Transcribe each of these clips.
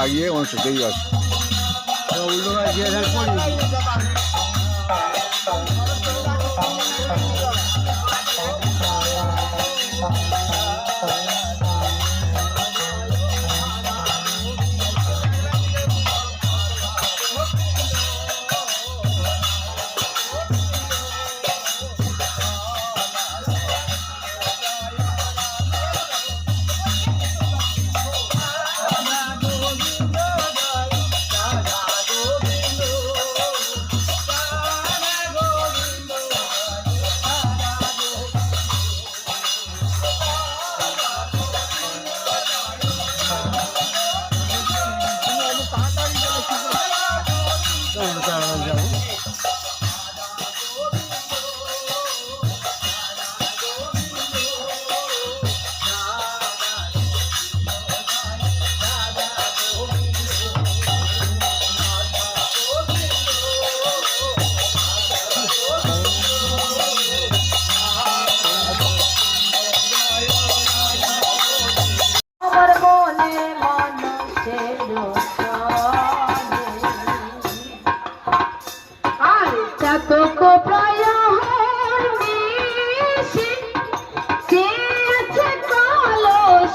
आइए वहाँ से जाइए उल्लू का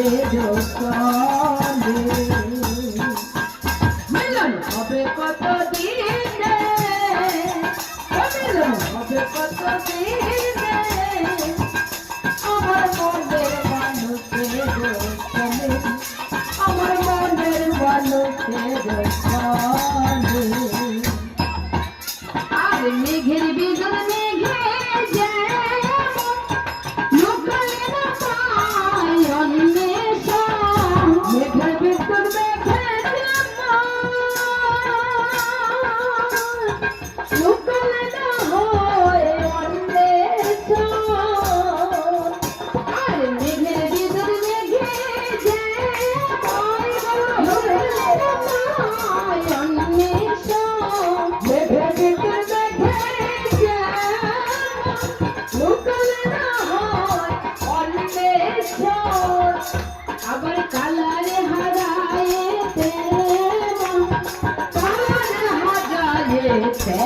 হবে যোগালে মিলন হবে কত দিন হবে কত দিন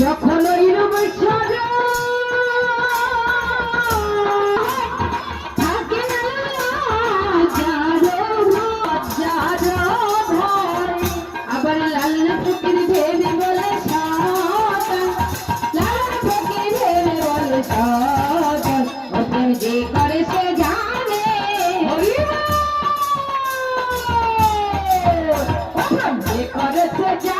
যখন ইরূপ আবার লাল ফকির ভেবে বলে লাল ফকির ভেবে বলে সপ্রেম যে করে সে জানে। যে করে সে জানে।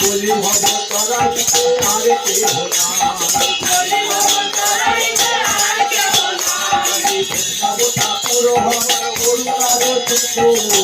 বলি ভব তরাইতে আর কে ভোলা ভব ঠাকুর হর ওর কারও চক্ষু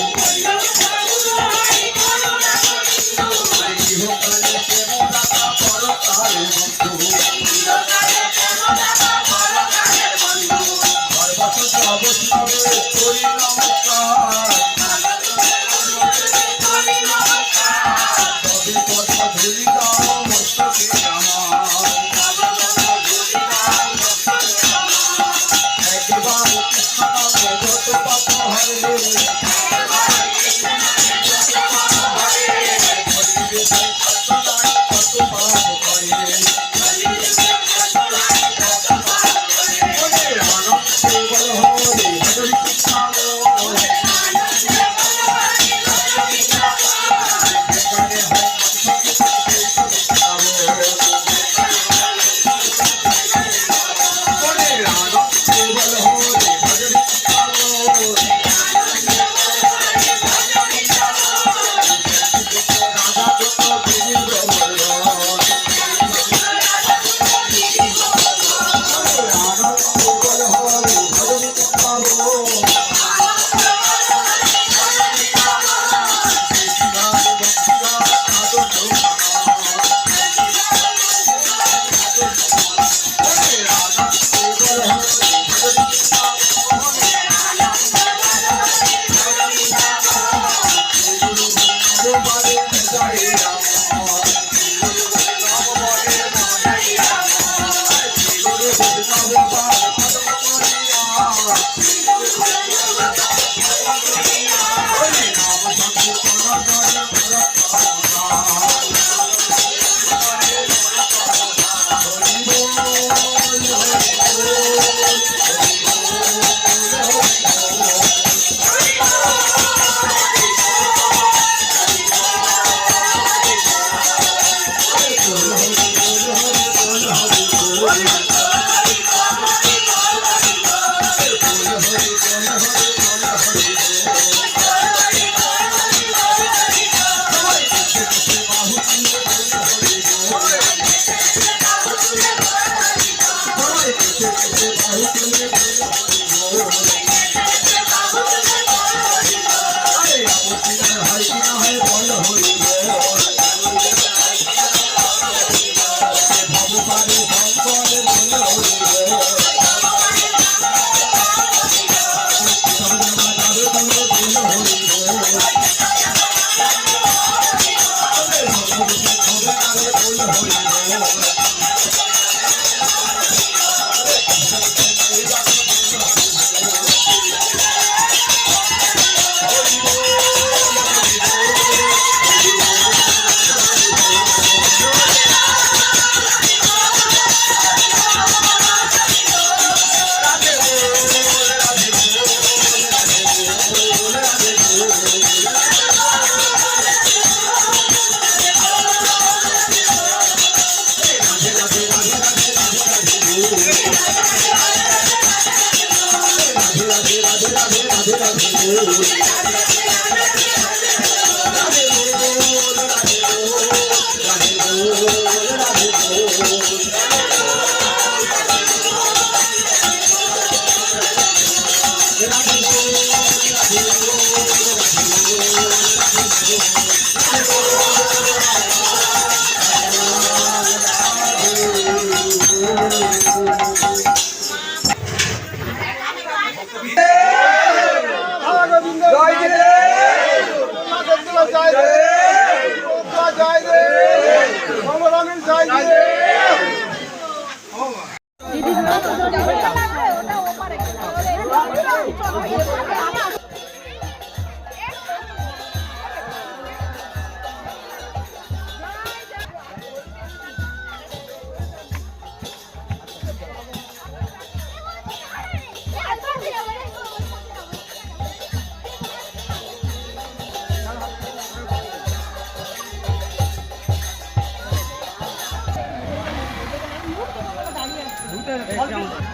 হাতে